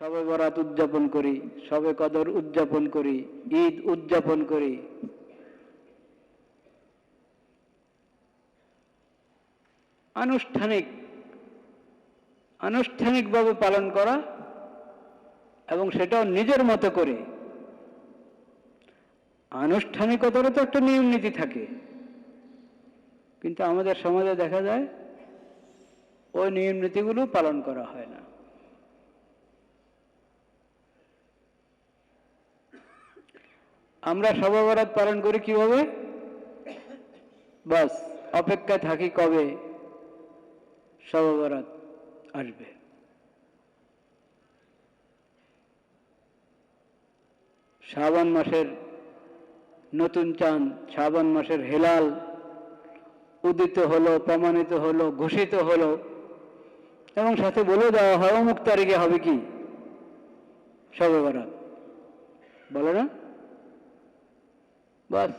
সবে বরাত উদযাপন করি, সবে কদর উদযাপন করি, ঈদ উদযাপন করি। আনুষ্ঠানিক, আনুষ্ঠানিকভাবে পালন করা এবং সেটাও নিজের মতো করে। আনুষ্ঠানিকতারও তো একটা নিয়ম নীতি থাকে। কিন্তু আমাদের সমাজে দেখা যায়, ওই নিয়ম নীতিগুলো পালন করা হয় না। আমরা সবাবরাত পালন করি কীভাবে? বাস অপেক্ষা থাকি কবে? সবাবরাত আসবে। শ্রাবণ মাসের নতুন চাঁদ, শ্রাবণ মাসের হেলাল উদিত হলো, প্রমাণিত হলো, ঘোষিত হলো। এবং সাথে বলে দেওয়া হয়, অমুক তারিখে হবে কি? সবে বলে না। বাস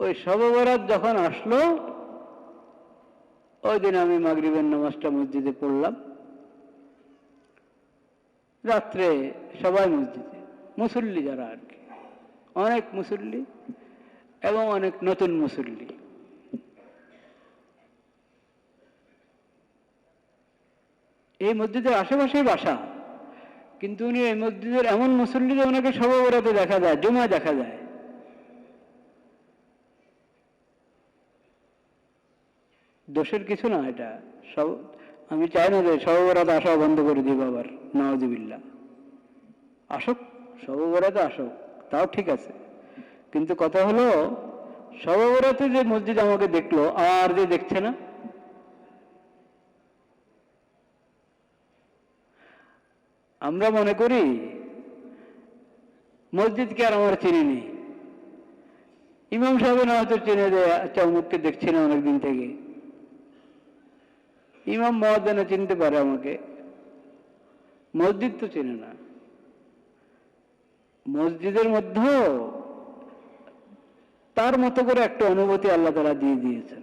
ওই সবে বরাত যখন আসলো, ওই দিন আমি মাগরিবের নামাজটা মসজিদে পড়লাম। রাত্রে সবাই মসজিদে, মুসল্লি যারা আর কি, অনেক মুসল্লি এবং অনেক নতুন মুসল্লি। এই মসজিদের আশেপাশেই বাসা। কিন্তু উনি এই মসজিদের এমন মুসল্লি যে ওনাকে সর্বরাতে দেখা যায়, জুমায় দেখা যায়। দোষের কিছু না এটা। সব আমি চাই না যে সর্বরাতে আসা বন্ধ করে দিব আবার নওয়াজিবিল্লা আসুক সর্বরাতে আসুক, তাও ঠিক আছে। কিন্তু কথা হলো সর্বরাতে যে মসজিদ আমাকে দেখল, আর যে দেখছে না আমরা মনে করি মসজিদকে আর আমার চিনি নেই ইমাম সাহেব না হয়তো চিনে যে আচ্ছা দেখছি না অনেকদিন থেকে। ইমাম মহাদানা চিনতে পারে আমাকে। মসজিদ তো চেনে না। মসজিদের মধ্যেও তার মতো করে একটা অনুভূতি আল্লাহ তারা দিয়ে দিয়েছেন।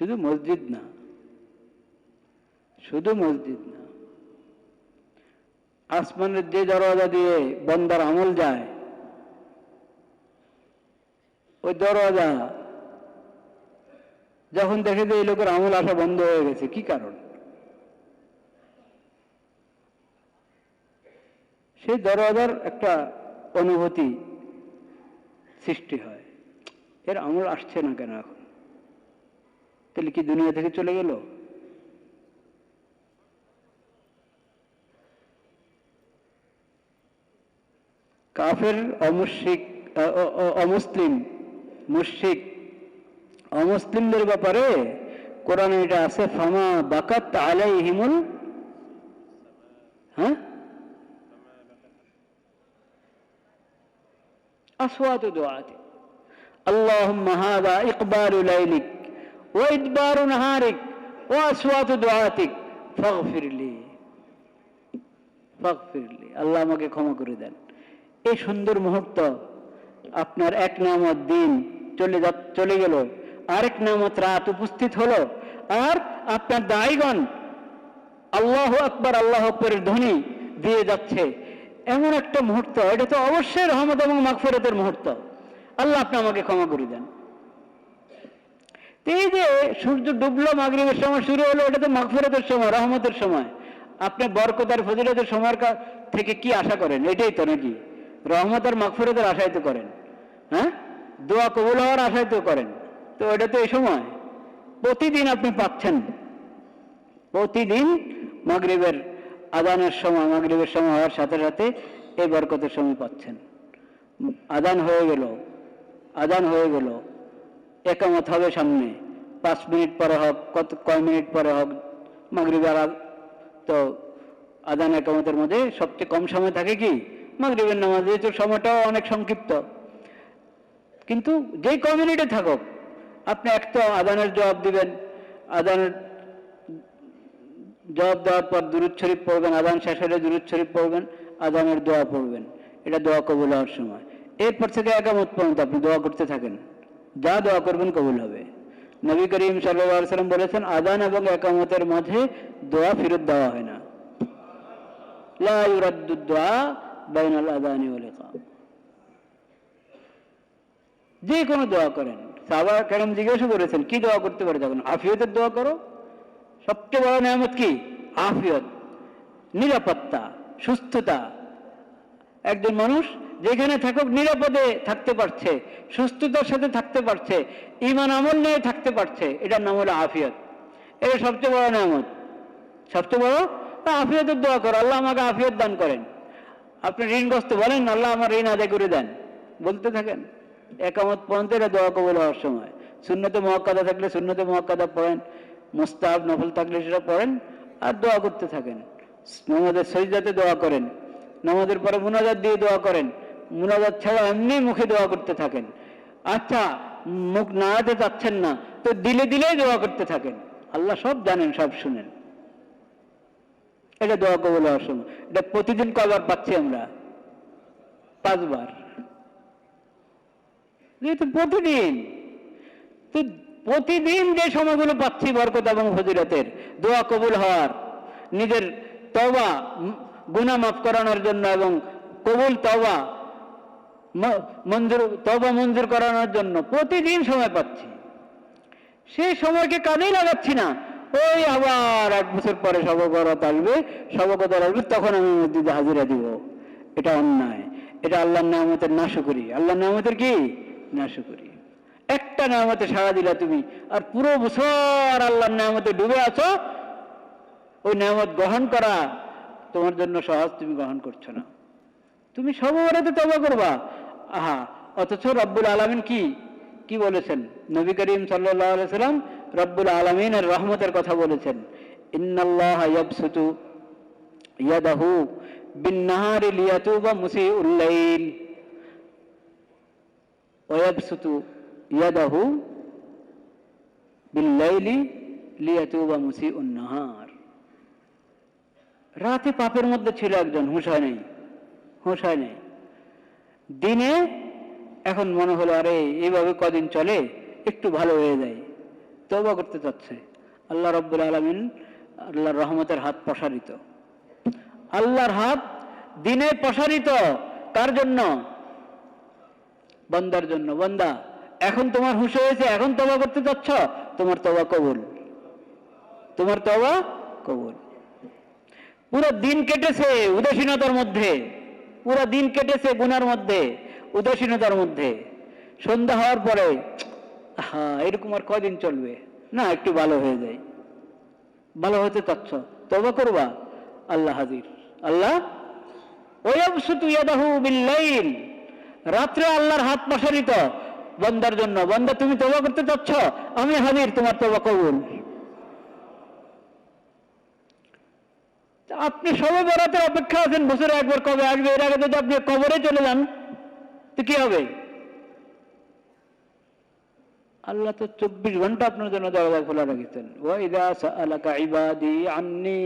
শুধু মসজিদ না, শুধু মসজিদ না, আসমানের যে দরওয়াজা দিয়ে বন্দার আমল যায়, ওই দরওয়াজা যখন দেখে যে এই লোকের আমল আসা বন্ধ হয়ে গেছে, কি কারণ? সেই দরওয়াজার একটা অনুভূতি সৃষ্টি হয়। এর আমল আসছে না কেন এখন? তাহলে কি দুনিয়া থেকে চলে গেল কাফের অমুশিক অমুসলিম মুশিক অমুসলিমদের ব্যাপারে কোরআনে এটা আছে ফামা বাকাত আলাই হিমুল হ্যাঁ أصوات دعاتك اللهم هذا إقبال ليلك وإدبار نهارك وأصوات دعاتك فاغفر لي فاغفر لي আল্লাহ আমাকে ক্ষমা করে দেন এই সুন্দর মুহূর্ত আপনার এক নামত দিন চলে যা চলে গেল আরেক নামত রাত উপস্থিত হলো আর আপনার দায়গণ আল্লাহ আকবর আল্লাহ আকবরের ধ্বনি দিয়ে যাচ্ছে এমন একটা মুহূর্ত এটা তো অবশ্যই রহমত এবং মাগফিরাতের মুহূর্ত আল্লাহ আপনি আমাকে ক্ষমা করে দেন তো এই যে সূর্য ডুবলো মাগরিবের সময়, শুরু হলো এটা তো মাগফিরাতের সময়, রহমতের সময়। আপনি বরকতার ফজিলতের সময়ের থেকে কি আশা করেন? এটাই তো নাকি? রহমত আর মাগফিরাতের আশাই তো করেন। হ্যাঁ? দোয়া কবুল হওয়ার আশাই তো করেন। তো এটা তো এই সময়। প্রতিদিন আপনি পাচ্ছেন। প্রতিদিন মাগরিবের আদানের সময়, মাগরিবের সময় হওয়ার সাথে সাথে এই বরকতের সময় পাচ্ছেন। আদান হয়ে গেল। আদান হয়ে গেল। একামত হবে সামনে। পাঁচ মিনিট পরে হোক, কত, কয় মিনিট পরে হোক, মাগরিবের আ- তো আদান একামতের মধ্যে সবচেয়ে কম সময় থাকে কি? মাগরিবের নামাজ যেহেতু সময়টাও অনেক সংক্ষিপ্ত। কিন্তু যেই কমিউনিটি থাকুক, আপনি এক তো আদানের জবাব দিবেন আদানের জবাব দেওয়ার পর দুরুদ শরীফ পড়বেন আদান শেষ হলে দুরুদ শরীফ পড়বেন আদানের দোয়া পড়বেন। এটা দোয়া কবুল হওয়ার সময়। এরপর থেকে একামত পর্যন্ত আপনি দোয়া করতে থাকেন। যা দোয়া করবেন কবুল হবে। নবী করিম সাল্লাম বলেছেন, আদান এবং একামতের মাঝে দোয়া ফেরত দেওয়া হয় না। যে কোনো দোয়া করেন। সাহাবা কেরম জিজ্ঞাসা করেছেন, কি দোয়া করতে পারে? তখন আফিয়তের দোয়া করো। সবচেয়ে বড় নিয়ামত কি? আফিয়ত। নিরাপত্তা, সুস্থতা। একজন মানুষ যেখানে থাকুক নিরাপদে থাকতে পারছে, সুস্থতার সাথে থাকতে পারছে ইমান আমল নিয়ে থাকতে পারছে, এটার নাম হলো আফিয়ত। এটা সবচেয়ে বড় নিয়ামত। সবচেয়ে বড় তা আফিয়তের দোয়া করো, আল্লাহ আমাকে আফিয়ত দান করেন। আপনি ঋণগ্রস্ত বলেন, আল্লাহ আমার ঋণ আদায় করে দেন। বলতে থাকেন, একামত পর্যন্ত এটা দোয়া কবল হওয়ার সময়। শূন্যতে মহাক্কাদা থাকলে শূন্যতে মহাক্কাদা পড়েন মোস্তাব নফল থাকলে সেটা পড়েন, আর দোয়া করতে থাকেন। নামাজের সৈজাতে দোয়া করেন, নামাজের পরে মুনাজাত দিয়ে দোয়া করেন মুনাজাত ছাড়া এমনি মুখে দোয়া করতে থাকেন। আচ্ছা মুখ নাড়াতে চাচ্ছেন না, তো দিলে দিলেই দোয়া করতে থাকেন। আল্লাহ সব জানেন, সব শুনেন। এটা দোয়া কবল সময়। এটা প্রতিদিন কবার পাচ্ছি আমরা? পাঁচবার। যেহেতু প্রতিদিন। তো প্রতিদিন যে সময়গুলো পাচ্ছি বরকত এবং ফজিরতের দোয়া কবুল হওয়ার, নিজের তবা গুণা মাফ করানোর জন্য এবং কবুল তবা মঞ্জুর তবা মঞ্জুর করানোর জন্য প্রতিদিন সময় পাচ্ছি। সেই সময়কে কাজেই লাগাচ্ছি না। ওই আবার এক বছর পরে সবগরত আসবে সবগত আসবে, তখন আমি মসজিদে হাজিরা দিব। এটা অন্যায়। এটা আল্লাহর নামতের নাশকরি। আল্লাহর নামতের কি? নাশকরি। একটা নামতে সাড়া দিলা তুমি, আর পুরো বছর আল্লাহর নামতে ডুবে আছো, ওই নামত গ্রহণ করা তোমার জন্য সহজ তুমি গ্রহণ করছ না। তুমি সববারেতে তবা করবা। আহা, অথচ রব্বুল আলমিন কি? কি বলেছেন? নবী করিম সাল্লাহ সাল্লাম রব্বুল আলমিনের রহমতের কথা বলেছেন। ইন্নাল্লাহ ইয়াবসুতু ইয়াদাহু বিন্নাহারি লিয়াতুবা মুসিউল লাইল। ওয়াবসুতু ইয়াদাহু বিল্লাইলি লিয়াতুবা মুসিউন নাহার রাতে পাপের মধ্যে ছিল একজন, হুঁশ নাই। হুঁশ হয় নাই। দিনে এখন মনে হলো, আরে এইভাবে কদিন চলে, একটু ভালো হয়ে যায়। তবা করতে চাচ্ছে। আল্লাহ রব্বুল আলমিন আল্লাহর রহমতের হাত প্রসারিত। আল্লাহর হাত দিনে প্রসারিত। কার জন্য? বন্দার জন্য। বন্দা, এখন তোমার হুঁশ হয়েছে, এখন তবা করতে চাচ্ছ? তোমার তবা কবুল। তোমার তবা কবুল। পুরো দিন কেটেছে উদাসীনতার মধ্যে। পুরো দিন কেটেছে গুনার মধ্যে উদাসীনতার মধ্যে। সন্ধ্যা হওয়ার পরে হ্যাঁ এরকম আর কদিন চলবে? না, একটু ভালো হয়ে যায়। ভালো হতে চাচ্ছ তবা করবা, আল্লাহ হাজির। আল্লাহ রাত্রে আল্লাহর হাত প্রসারিত বন্দার জন্য। বন্দা, তুমি তবা করতে চাচ্ছ? আমি হাজির, তোমার তবা কবুল। আপনি সবে বেড়াতে অপেক্ষা আছেন, বছরে একবার কবে আসবে? এর আগে যদি আপনি কবরে চলে যান, তো কি হবে? আল্লাহ তো চব্বিশ ঘণ্টা আপনার জন্য দরজা খোলা রেখেছেন। ওয়াইদা সাআলাকা ইবাদি আন্নি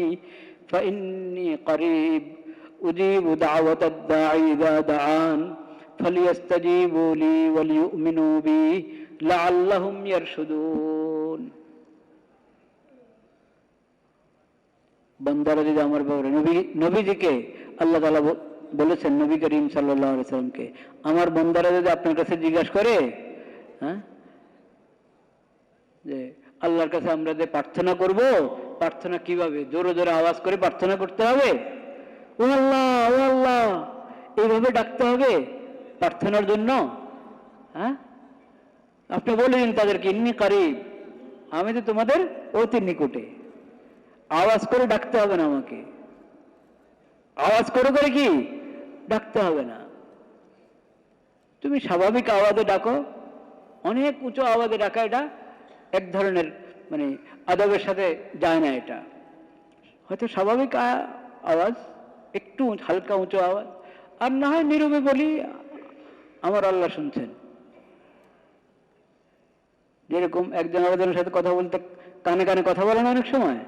বন্দারা যদি আমার ব্যাপারে নবী, নবীজিকে আল্লাহ তালা বলেছেন, নবী করিম সাল্লাহ আমার বন্দারা যদি আপনার কাছে জিজ্ঞাসা করে হ্যাঁ? যে আল্লাহর কাছে আমরা যে প্রার্থনা করব, প্রার্থনা কীভাবে? জোরে জোরে আওয়াজ করে প্রার্থনা করতে হবে? ও আল্লাহ ও আল্লাহ এইভাবে ডাকতে হবে প্রার্থনার জন্য? হ্যাঁ? আপনি বলে দিন তাদেরকে, ইন্নি কারিব, আমি তো তোমাদের অতি নিকটে। আওয়াজ করে ডাকতে হবে না আমাকে। আওয়াজ করে করে কি? ডাকতে হবে না। তুমি স্বাভাবিক আওয়াজে ডাকো। অনেক উঁচু আওয়াজে ডাকা এটা এক ধরনের মানে আদবের সাথে যায় না এটা। হয়তো স্বাভাবিক আওয়াজ, একটু হালকা উঁচু আওয়াজ। আর না হয় নীরবে বলি, আমার আল্লাহ শুনছেন। যেরকম একজন আরেকজনের সাথে কথা বলতে কানে কানে কথা বলে না অনেক সময়?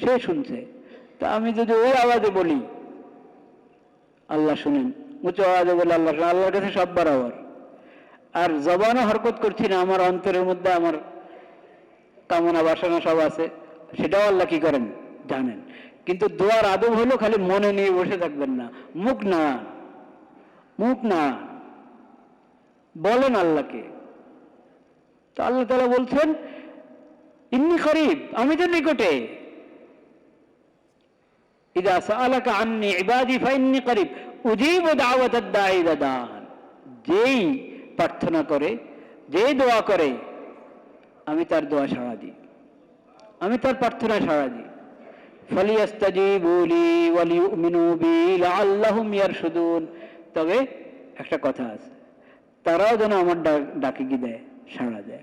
সে শুনছে। তা আমি যদি ওই আওয়াজে বলি, আল্লাহ শুনেন, উঁচু আওয়াজে বলে আল্লাহ শুনেন, আল্লাহর কাছে সব বরাবর আর জবানও হরকত করছি না, আমার অন্তরের মধ্যে আমার কামনা বাসনা সব আছে, সেটাও আল্লাহ কি করেন? জানেন। কিন্তু দোয়ার আদব হলো খালি মনে নিয়ে বসে থাকবেন না। মুখ না মুখ না, বলেন আল্লাহকে। তো আল্লাহ তালা বলছেন, ইন্নি করিব, আমি তো নিকটে। যেই প্রার্থনা করে, যেই দোয়া করে, আমি তার দোয়া সাড়া দিই। আমি তার প্রার্থনা সাড়া দিই। ফালিয়াস্তাজিবু লি ওয়ালিউমিনু বি লাআল্লাহুম ইয়ারশুদুন। তবে একটা কথা আছে, তারাও যেন আমার ডাক- দেয়, সাড়া দেয়।